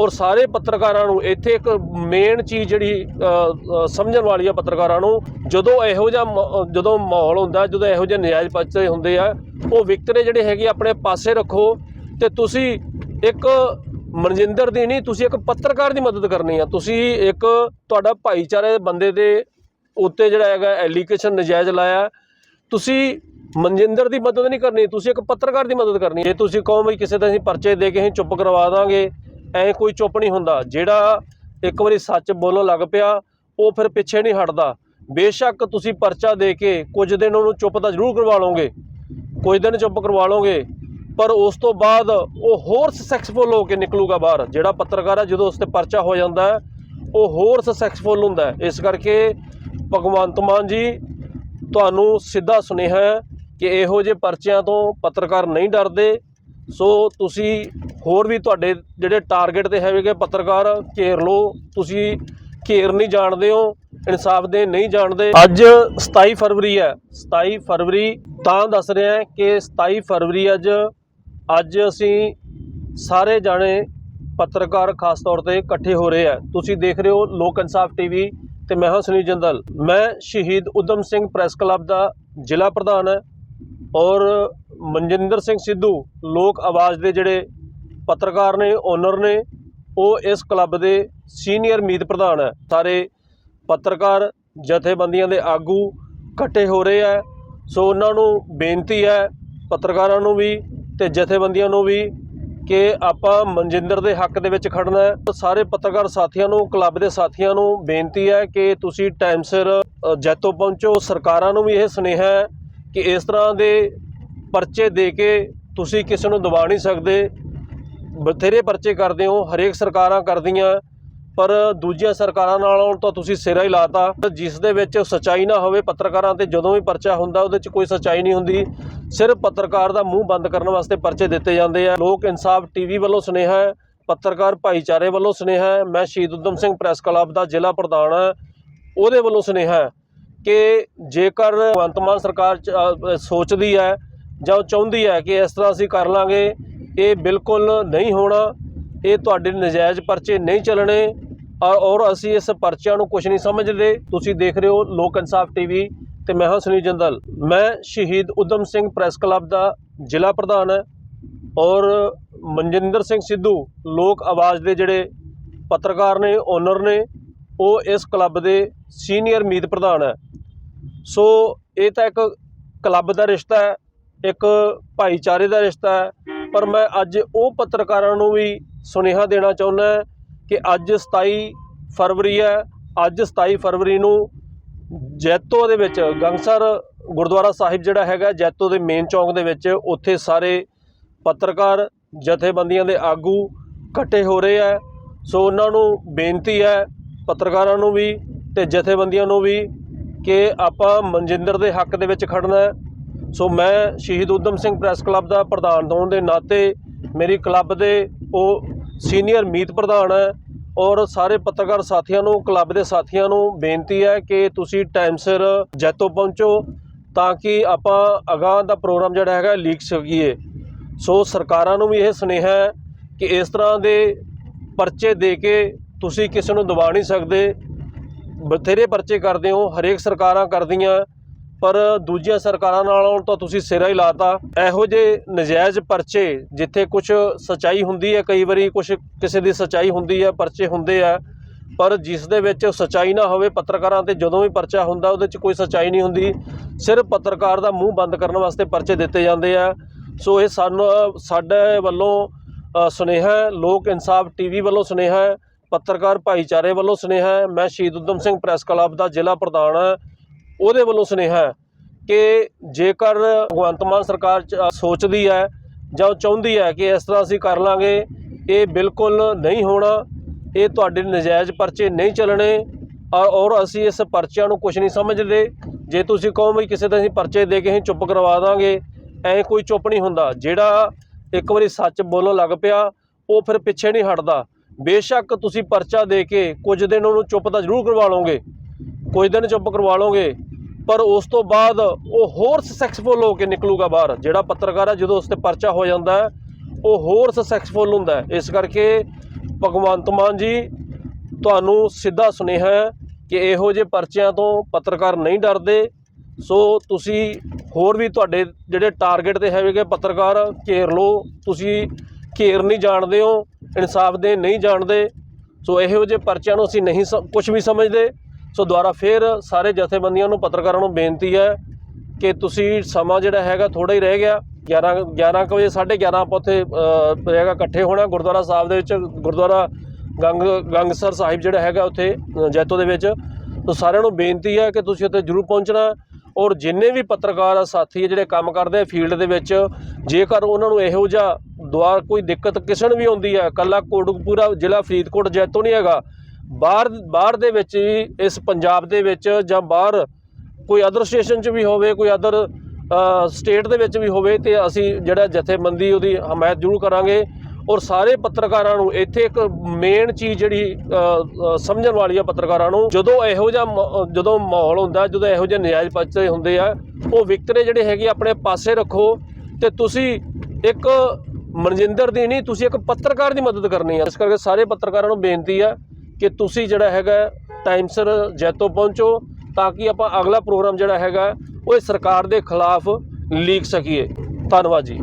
ਔਰ ਸਾਰੇ ਪੱਤਰਕਾਰਾਂ ਨੂੰ ਇੱਥੇ ਇੱਕ ਮੇਨ ਚੀਜ਼ ਜਿਹੜੀ ਸਮਝਣ ਵਾਲੀ ਆ ਪੱਤਰਕਾਰਾਂ ਨੂੰ, ਜਦੋਂ ਇਹੋ ਜਿਹਾ ਮ- ਜਦੋਂ ਮਾਹੌਲ ਹੁੰਦਾ, ਜਦੋਂ ਇਹੋ ਜਿਹੇ ਨਜਾਇਜ਼ ਪਰਚੇ ਹੁੰਦੇ ਆ, ਉਹ ਵਿਕਟਰੇ ਜਿਹੜੇ ਹੈਗੇ ਆਪਣੇ ਪਾਸੇ ਰੱਖੋ ਤੇ ਤੁਸੀਂ ਇੱਕ ਮਨਜਿੰਦਰ ਦੀ ਨਹੀਂ, ਤੁਸੀਂ ਇੱਕ ਪੱਤਰਕਾਰ ਦੀ ਮਦਦ ਕਰਨੀ ਆ। ਤੁਸੀਂ ਇੱਕ ਤੁਹਾਡਾ ਭਾਈਚਾਰੇ ਦੇ ਬੰਦੇ ਦੇ ਉੱਤੇ ਜਿਹੜਾ ਹੈਗਾ ਐਲੀਗੇਸ਼ਨ ਨਜਾਇਜ਼ ਲਾਇਆ। ਤੁਸੀਂ ਮਨਜਿੰਦਰ ਦੀ ਮਦਦ ਨਹੀਂ ਕਰਨੀ, ਤੁਸੀਂ ਇੱਕ ਪੱਤਰਕਾਰ ਦੀ ਮਦਦ ਕਰਨੀ ਹੈ ਜੇ ਤੁਸੀਂ ਕਹੋ ਵੀ ਕਿਸੇ ਦਾ ਅਸੀਂ ਪਰਚੇ ਦੇ ਕੇ ਅਸੀਂ ਚੁੱਪ ਕਰਵਾ ਦਾਂਗੇ ਐ ਕੋਈ ਚੁੱਪ ਨਹੀਂ ਹੁੰਦਾ। ਜਿਹੜਾ ਇੱਕ ਵਾਰੀ ਸੱਚ ਬੋਲਣ ਲੱਗ ਪਿਆ, ਉਹ ਫਿਰ ਪਿੱਛੇ ਨਹੀਂ ਹਟਦਾ। ਬੇਸ਼ੱਕ ਤੁਸੀਂ ਪਰਚਾ ਦੇ ਕੇ ਕੁਝ ਦਿਨ ਉਹਨੂੰ ਚੁੱਪ ਤਾਂ ਜ਼ਰੂਰ ਕਰਵਾ ਲਓਗੇ। ਕੁਝ ਦਿਨ ਚੁੱਪ ਕਰਵਾ ਲਓਗੇ, ਪਰ ਉਸ ਤੋਂ ਬਾਅਦ ਉਹ ਹੋਰ ਸਕਸੈਸਫੁਲ ਹੋ ਕੇ ਨਿਕਲੂਗਾ ਬਾਹਰ। ਜਿਹੜਾ ਪੱਤਰਕਾਰ ਹੈ ਜਦੋਂ ਉਸ ਤੇ ਪਰਚਾ ਹੋ ਜਾਂਦਾ ਹੈ ਉਹ ਹੋਰ ਸਕਸੈਸਫੁਲ ਹੁੰਦਾ ਹੈ। ਇਸ ਕਰਕੇ ਭਗਵੰਤ ਮਾਨ ਜੀ, ਤੁਹਾਨੂੰ ਸਿੱਧਾ ਸੁਨੇਹਾ ਹੈ ਕਿ ਇਹੋ ਜਿਹੇ ਪਰਚਿਆਂ ਤੋਂ ਪੱਤਰਕਾਰ ਨਹੀਂ ਡਰਦੇ। ਸੋ ਤੁਸੀਂ ਹੋਰ ਵੀ ਤੁਹਾਡੇ ਜਿਹੜੇ ਟਾਰਗੇਟ ਤੇ ਹੈਵੇਗੇ ਪੱਤਰਕਾਰ, ਘੇਰ ਲਓ, ਤੁਸੀਂ ਘੇਰ ਨਹੀਂ ਜਾਣਦੇ ਹੋ, ਇਨਸਾਫ ਦੇ ਨਹੀਂ ਜਾਣਦੇ। ਅੱਜ 27 ਫਰਵਰੀ ਹੈ 27 ਫਰਵਰੀ ਤਾਂ ਦੱਸ ਰਿਹਾ ਕਿ 27 ਫਰਵਰੀ ਅੱਜ ਅੱਜ ਅਸੀਂ ਸਾਰੇ ਜਾਣੇ ਪੱਤਰਕਾਰ ਖਾਸ ਤੌਰ ਤੇ ਇਕੱਠੇ ਹੋ ਰਹੇ ਆ ਤੁਸੀਂ ਦੇਖ ਰਹੇ ਹੋ ਲੋਕ ਇਨਸਾਫ ਟੀਵੀ ਤੇ ਮੈਂ ਹਾਂ ਸੁਨੀਲ ਜੰਦਲ। ਮੈਂ ਸ਼ਹੀਦ ਉਦਮ ਸਿੰਘ ਪ੍ਰੈਸ ਕਲੱਬ ਦਾ ਜ਼ਿਲ੍ਹਾ ਪ੍ਰਧਾਨ ਹੈ ਔਰ ਮਨਜਿੰਦਰ ਸਿੰਘ ਸਿੱਧੂ ਲੋਕ ਆਵਾਜ਼ ਦੇ ਜਿਹੜੇ ਪੱਤਰਕਾਰ ਨੇ ਓਨਰ ਨੇ ਉਹ ਇਸ ਕਲੱਬ ਦੇ ਸੀਨੀਅਰ ਮੀਤ ਪ੍ਰਧਾਨ ਹੈ। ਸਾਰੇ ਪੱਤਰਕਾਰ ਜਥੇਬੰਦੀਆਂ ਦੇ ਆਗੂ ਇਕੱਠੇ ਹੋ ਰਹੇ ਆ ਸੋ ਉਹਨਾਂ ਨੂੰ ਬੇਨਤੀ ਹੈ ਪੱਤਰਕਾਰਾਂ ਨੂੰ ਵੀ ਤੇ ਜਥੇਬੰਦੀਆਂ ਨੂੰ ਵੀ ਕਿ ਆਪਾਂ ਮਨਜਿੰਦਰ ਦੇ ਹੱਕ ਦੇ ਵਿੱਚ ਖੜਨਾ ਹੈ। ਸਾਰੇ ਪੱਤਰਕਾਰ ਸਾਥੀਆਂ ਨੂੰ ਕਲੱਬ ਦੇ ਸਾਥੀਆਂ ਨੂੰ ਬੇਨਤੀ ਹੈ ਕਿ ਤੁਸੀਂ ਟਾਈਮ ਸਿਰ ਅ, ਜੈਤੋ ਪਹੁੰਚੋ। ਸਰਕਾਰਾਂ ਨੂੰ ਵੀ ਇਹ ਸੁਨੇਹਾ ਹੈ ਕਿ ਇਸ ਤਰ੍ਹਾਂ ਦੇ ਪਰਚੇ ਦੇ ਕੇ ਤੁਸੀਂ ਕਿਸੇ ਨੂੰ ਦਬਾ ਨਹੀਂ ਸਕਦੇ। ਬਥੇਰੇ ਪਰਚੇ ਕਰਦੇ ਹੋ, ਹਰੇਕ ਸਰਕਾਰਾਂ ਕਰਦੀਆਂ, ਪਰ ਦੂਜੀਆਂ ਸਰਕਾਰਾਂ ਨਾਲੋਂ ਤਾਂ ਤੁਸੀਂ ਸਿਰਾ ਹੀ ਲਾਤਾ। ਜਿਸ ਦੇ ਵਿੱਚ ਸਚਾਈ ਨਾ ਹੋਵੇ, ਪੱਤਰਕਾਰਾਂ ਤੇ ਜਦੋਂ ਵੀ ਪਰਚਾ ਹੁੰਦਾ, ਉਹਦੇ 'ਚ ਕੋਈ ਸਚਾਈ ਨਹੀਂ ਹੁੰਦੀ। ਸਿਰਫ ਪੱਤਰਕਾਰ ਦਾ ਮੂੰਹ ਬੰਦ ਕਰਨ ਵਾਸਤੇ ਪਰਚੇ ਦਿੱਤੇ ਜਾਂਦੇ ਆ। ਲੋਕ ਇਨਸਾਫ ਟੀਵੀ ਵੱਲੋਂ ਸੁਨੇਹਾ ਹੈ, ਪੱਤਰਕਾਰ ਭਾਈਚਾਰੇ ਵੱਲੋਂ ਸੁਨੇਹਾ ਹੈ। ਮੈਂ ਸ਼ਹੀਦ ਉਦਮ ਸਿੰਘ ਪ੍ਰੈਸ ਕਲੱਬ ਦਾ ਜ਼ਿਲ੍ਹਾ ਪ੍ਰਧਾਨ ਹਾਂ। ਉਹਦੇ ਵੱਲੋਂ ਸੁਨੇਹਾ ਹੈ ਕਿ ਜੇਕਰ ਭਗਵੰਤ ਮਾਨ ਸਰਕਾਰ ਚ- ਸੋਚਦੀ ਹੈ ਜਾਂ ਉਹ ਚਾਹੁੰਦੀ ਹੈ ਕਿ ਇਸ ਤਰ੍ਹਾਂ ਅਸੀਂ ਕਰ ਲਾਂਗੇ ਇਹ ਬਿਲਕੁਲ ਨਹੀਂ ਹੋਣਾ। ਇਹ ਤੁਹਾਡੇ ਨਜਾਇਜ਼ ਪਰਚੇ ਨਹੀਂ ਚੱਲਣੇ ਔਰ ਅਸੀਂ ਇਸ ਪਰਚਿਆਂ ਨੂੰ ਕੁਝ ਨਹੀਂ ਸਮਝਦੇ। ਤੁਸੀਂ ਦੇਖ ਰਹੇ ਹੋ ਲੋਕ ਇਨਸਾਫ ਟੀਵੀ ਤੇ ਮੈਂ ਹਾਂ ਸੁਨੀਲ ਜੰਦਲ। ਮੈਂ ਸ਼ਹੀਦ ਉਦਮ ਸਿੰਘ ਪ੍ਰੈਸ ਕਲੱਬ ਦਾ ਜ਼ਿਲ੍ਹਾ ਪ੍ਰਧਾਨ ਹੈ ਔਰ ਮਨਜਿੰਦਰ ਸਿੰਘ ਸਿੱਧੂ ਲੋਕ ਆਵਾਜ਼ ਦੇ ਜਿਹੜੇ ਪੱਤਰਕਾਰ ਨੇ ਓਨਰ ਨੇ, ਉਹ ਇਸ ਕਲੱਬ ਦੇ ਸੀਨੀਅਰ ਮੀਤ ਪ੍ਰਧਾਨ ਹੈ। ਸੋ ਇਹ ਤਾਂ ਇੱਕ ਕਲੱਬ ਦਾ ਰਿਸ਼ਤਾ ਹੈ, ਇੱਕ ਭਾਈਚਾਰੇ ਦਾ ਰਿਸ਼ਤਾ ਹੈ ਪਰ ਮੈਂ ਅੱਜ ਉਹ ਪੱਤਰਕਾਰਾਂ ਨੂੰ ਵੀ ਸੁਨੇਹਾ ਦੇਣਾ ਚਾਹੁੰਦਾ ਕਿ ਅੱਜ 27 ਫਰਵਰੀ ਹੈ, ਅੱਜ 27 ਫਰਵਰੀ ਨੂੰ ਜੈਤੋ ਦੇ ਵਿੱਚ ਗੰਗਸਰ ਗੁਰਦੁਆਰਾ ਸਾਹਿਬ ਜਿਹੜਾ ਹੈਗਾ, ਜੈਤੋ ਦੇ ਮੇਨ ਚੌਂਕ ਦੇ ਵਿੱਚ ਉੱਥੇ ਸਾਰੇ ਪੱਤਰਕਾਰ ਜਥੇਬੰਦੀਆਂ ਦੇ ਆਗੂ ਇਕੱਠੇ ਹੋ ਰਹੇ ਆ ਸੋ ਉਹਨਾਂ ਨੂੰ ਬੇਨਤੀ ਹੈ, ਪੱਤਰਕਾਰਾਂ ਨੂੰ ਵੀ ਤੇ ਜਥੇਬੰਦੀਆਂ ਨੂੰ ਵੀ ਕਿ ਆਪਾਂ ਮਨਜਿੰਦਰ ਦੇ ਹੱਕ ਦੇ ਵਿੱਚ ਖੜਨਾ ਹੈ। ਸੋ ਮੈਂ ਸ਼ਹੀਦ ਉਦਮ ਸਿੰਘ ਪ੍ਰੈਸ ਕਲੱਬ ਦਾ ਪ੍ਰਧਾਨ ਹੋਣ ਦੇ ਨਾਤੇ ਮੇਰੀ ਕਲੱਬ ਦੇ ਉਹ ਸੀਨੀਅਰ ਮੀਤ ਪ੍ਰਧਾਨ ਹੈ ਔਰ ਸਾਰੇ ਪੱਤਰਕਾਰ ਸਾਥੀਆਂ ਨੂੰ, ਕਲੱਬ ਦੇ ਸਾਥੀਆਂ ਨੂੰ ਬੇਨਤੀ ਹੈ ਕਿ ਤੁਸੀਂ ਟਾਈਮ ਸਿਰ ਜੈਤੋ ਪਹੁੰਚੋ ਤਾਂ ਕਿ ਆਪਾਂ ਅਗਾਂਹ ਦਾ ਪ੍ਰੋਗਰਾਮ ਜਿਹੜਾ ਹੈਗਾ ਲੀਕ ਸਕੀਏ। ਸੋ ਸਰਕਾਰਾਂ ਨੂੰ ਵੀ ਇਹ ਸੁਨੇਹਾ ਹੈ ਕਿ ਇਸ ਤਰ੍ਹਾਂ ਦੇ ਪਰਚੇ ਦੇ ਕੇ ਤੁਸੀਂ ਕਿਸੇ ਨੂੰ ਦਬਾ ਨਹੀਂ ਸਕਦੇ। ਬਥੇਰੇ ਪਰਚੇ ਕਰਦੇ ਹੋ, ਹਰੇਕ ਸਰਕਾਰਾਂ ਕਰਦੀਆਂ। ਪਰ ਦੂਜੀਆਂ ਸਰਕਾਰਾਂ ਨਾਲੋਂ ਤਾਂ ਤੁਸੀਂ ਸਿਰਾ ਹੀ ਲਾਤਾ। ਇਹੋ ਜਿਹੇ ਨਜਾਇਜ਼ ਪਰਚੇ ਜਿੱਥੇ ਕੁਝ ਸਚਾਈ ਹੁੰਦੀ ਹੈ, ਕਈ ਵਾਰੀ ਕੁਝ ਕਿਸੇ ਦੀ ਸਚਾਈ ਹੁੰਦੀ ਹੈ, ਪਰਚੇ ਹੁੰਦੇ ਆ, ਪਰ ਜਿਸ ਦੇ ਵਿੱਚ ਸਚਾਈ ਨਾ ਹੋਵੇ, ਪੱਤਰਕਾਰਾਂ ਤੇ ਜਦੋਂ ਵੀ ਪਰਚਾ ਹੁੰਦਾ, ਉਹਦੇ 'ਚ ਕੋਈ ਸਚਾਈ ਨਹੀਂ ਹੁੰਦੀ। ਸਿਰਫ ਪੱਤਰਕਾਰ ਦਾ ਮੂੰਹ ਬੰਦ ਕਰਨ ਵਾਸਤੇ ਪਰਚੇ ਦਿੱਤੇ ਜਾਂਦੇ ਆ। ਸੋ ਇਹ ਸਾਨੂੰ, ਸਾਡੇ ਵੱਲੋਂ ਸੁਨੇਹਾ ਲੋਕ ਇਨਸਾਫ ਟੀਵੀ ਵੱਲੋਂ ਸੁਨੇਹਾ ਹੈ, ਪੱਤਰਕਾਰ ਭਾਈਚਾਰੇ ਵੱਲੋਂ ਸੁਨੇਹਾ ਹੈ। ਮੈਂ ਸ਼ਹੀਦ ਉਦਮ ਸਿੰਘ ਪ੍ਰੈਸ ਕਲੱਬ ਦਾ ਜ਼ਿਲ੍ਹਾ ਪ੍ਰਧਾਨ ਹਾਂ। ਉਹਦੇ ਵੱਲੋਂ ਸੁਨੇਹਾ ਹੈ ਕਿ ਜੇਕਰ ਭਗਵੰਤ ਮਾਨ ਸਰਕਾਰ ਚ- ਸੋਚਦੀ ਹੈ ਜਾਂ ਉਹ ਚਾਹੁੰਦੀ ਹੈ ਕਿ ਇਸ ਤਰ੍ਹਾਂ ਅਸੀਂ ਕਰ ਲਾਂਗੇ, ਇਹ ਬਿਲਕੁਲ ਨਹੀਂ ਹੋਣਾ, ਇਹ ਤੁਹਾਡੇ ਨਜਾਇਜ਼ ਪਰਚੇ ਨਹੀਂ ਚੱਲਣੇ ਔਰ ਔਰ ਅਸੀਂ ਇਸ ਪਰਚਿਆਂ ਨੂੰ ਕੁਝ ਨਹੀਂ ਸਮਝਦੇ। ਜੇ ਤੁਸੀਂ ਕਹੋ ਵੀ ਕਿਸੇ ਦਾ ਅਸੀਂ ਪਰਚੇ ਦੇ ਕੇ ਅਸੀਂ ਚੁੱਪ ਕਰਵਾ ਦਾਂਗੇ, ਐ ਕੋਈ ਚੁੱਪ ਨਹੀਂ ਹੁੰਦਾ। ਜਿਹੜਾ ਇੱਕ ਵਾਰੀ ਸੱਚ ਬੋਲਣ ਲੱਗ ਪਿਆ, ਉਹ ਫਿਰ ਪਿੱਛੇ ਨਹੀਂ ਹਟਦਾ। ਬੇਸ਼ੱਕ ਤੁਸੀਂ ਪਰਚਾ ਦੇ ਕੇ ਕੁਝ ਦਿਨ ਉਹਨੂੰ ਚੁੱਪ ਤਾਂ ਜ਼ਰੂਰ ਕਰਵਾ ਲਓਗੇ। ਕੁਝ ਦਿਨ ਚੁੱਪ ਕਰਵਾ ਲਓਗੇ, ਪਰ ਉਸ ਤੋਂ ਬਾਅਦ ਉਹ ਹੋਰ ਸਕਸੈਸਫੁਲ ਹੋ ਕੇ ਨਿਕਲੂਗਾ ਬਾਹਰ। ਜਿਹੜਾ ਪੱਤਰਕਾਰ ਹੈ ਜਦੋਂ ਉਸ ਤੇ ਪਰਚਾ ਹੋ ਜਾਂਦਾ ਹੈ ਉਹ ਹੋਰ ਸਕਸੈਸਫੁਲ ਹੁੰਦਾ ਹੈ। ਇਸ ਕਰਕੇ ਭਗਵੰਤ ਮਾਨ ਜੀ, ਤੁਹਾਨੂੰ ਸਿੱਧਾ ਸੁਨੇਹਾ ਹੈ ਕਿ ਇਹੋ ਜਿਹੇ ਪਰਚਿਆਂ ਤੋਂ ਪੱਤਰਕਾਰ ਨਹੀਂ ਡਰਦੇ। ਸੋ ਤੁਸੀਂ ਹੋਰ ਵੀ ਤੁਹਾਡੇ ਜਿਹੜੇ ਟਾਰਗੇਟ ਤੇ ਹੈਗੇ ਪੱਤਰਕਾਰ, ਘੇਰ ਲਓ। ਤੁਸੀਂ ਘੇਰ ਨਹੀਂ ਜਾਣਦੇ ਹੋ, ਇਨਸਾਫ ਦੇ ਨਹੀਂ ਜਾਣਦੇ। ਸੋ ਇਹੋ ਜਿਹੇ ਪਰਚਿਆਂ ਨੂੰ ਅਸੀਂ ਨਹੀਂ ਕੁਝ ਵੀ ਸਮਝਦੇ। ਸੋ ਦੁਬਾਰਾ ਫੇਰ ਸਾਰੇ ਜਥੇਬੰਦੀਆਂ ਨੂੰ ਪੱਤਰਕਾਰਾਂ ਨੂੰ ਬੇਨਤੀ ਹੈ ਕਿ ਤੁਸੀਂ ਸਮਾਂ ਜਿਹੜਾ ਹੈਗਾ ਥੋੜਾ ਹੀ ਰਹਿ ਗਿਆ। 11 11 ਕੁ ਵਜੇ 11:30 ਆਪਾਂ ਉੱਥੇ ਅ, ਇਕੱਠੇ ਹੋਣਾ ਗੁਰਦੁਆਰਾ ਸਾਹਿਬ ਦੇ ਵਿੱਚ ਗੁਰਦੁਆਰਾ ਗੰਗ ਗੰਗਸਰ ਸਾਹਿਬ ਜਿਹੜਾ ਹੈਗਾ ਉੱਥੇ ਜੈਤੋ ਦੇ ਵਿੱਚ। ਸੋ ਸਾਰਿਆਂ ਨੂੰ ਬੇਨਤੀ ਹੈ ਕਿ ਤੁਸੀਂ ਉੱਥੇ ਜ਼ਰੂਰ ਪਹੁੰਚਣਾ ਔਰ ਜਿੰਨੇ ਵੀ ਪੱਤਰਕਾਰ ਸਾਥੀ ਜਿਹੜੇ ਕੰਮ ਕਰਦੇ ਆ ਫੀਲਡ ਦੇ ਵਿੱਚ ਜੇਕਰ ਉਹਨਾਂ ਨੂੰ ਇਹੋ ਜਿਹਾ ਦੁਆਰ ਕੋਈ ਦਿੱਕਤ ਕਿਸੇ ਨੂੰ ਵੀ ਆਉਂਦੀ ਹੈ ਕੱਲਾ ਕੋਟਕਪੂਰਾ ਜ਼ਿਲ੍ਹਾ ਫਰੀਦਕੋਟ ਜੈਤੋ ਨਹੀਂ ਹੈਗਾ ਬਾਹਰ ਬਾਹਰ ਦੇ ਵਿੱਚ ਹੀ ਇਸ ਪੰਜਾਬ ਦੇ ਵਿੱਚ ਜਾਂ ਬਾਹਰ ਕੋਈ ਅਦਰ ਸਟੇਸ਼ਨ 'ਚ ਵੀ ਹੋਵੇ, ਕੋਈ ਅਦਰ ਸਟੇਟ ਦੇ ਵਿੱਚ ਵੀ ਹੋਵੇ ਤੇ ਅਸੀਂ ਜਿਹੜਾ ਜਥੇਬੰਦੀ ਉਹਦੀ ਹਮਾਇਤ ਜ਼ਰੂਰ ਕਰਾਂਗੇ ਔਰ ਸਾਰੇ ਪੱਤਰਕਾਰਾਂ ਨੂੰ ਇੱਥੇ ਇੱਕ ਮੇਨ ਚੀਜ਼ ਜਿਹੜੀ ਸਮਝਣ ਵਾਲੀ ਆ ਪੱਤਰਕਾਰਾਂ ਨੂੰ, ਜਦੋਂ ਇਹੋ ਜਿਹਾ ਮ- ਜਦੋਂ ਮਾਹੌਲ ਹੁੰਦਾ, ਜਦੋਂ ਇਹੋ ਜਿਹੇ ਨਜਾਇਜ਼ ਪਰਚੇ ਹੁੰਦੇ ਆ, ਉਹ ਵਿਕਟਰੇ ਜਿਹੜੇ ਹੈਗੇ ਆਪਣੇ ਪਾਸੇ ਰੱਖੋ ਤੇ ਤੁਸੀਂ ਇੱਕ ਮਨਜਿੰਦਰ ਦੀ ਨਹੀਂ, ਤੁਸੀਂ ਇੱਕ ਪੱਤਰਕਾਰ ਦੀ ਮਦਦ ਕਰਨੀ ਆ। ਇਸ ਕਰਕੇ ਸਾਰੇ ਪੱਤਰਕਾਰਾਂ ਨੂੰ ਬੇਨਤੀ ਆ ਕਿ ਤੁਸੀਂ ਜਿਹੜਾ ਹੈਗਾ ਟਾਈਮ ਸਿਰ ਜੈਤੋ ਪਹੁੰਚੋ ਤਾਂ ਕਿ ਆਪਾਂ ਅਗਲਾ ਪ੍ਰੋਗਰਾਮ ਜਿਹੜਾ ਹੈਗਾ ਉਹ ਸਰਕਾਰ ਦੇ ਖਿਲਾਫ ਲੀਕ ਸਕੀਏ। ਧੰਨਵਾਦ ਜੀ।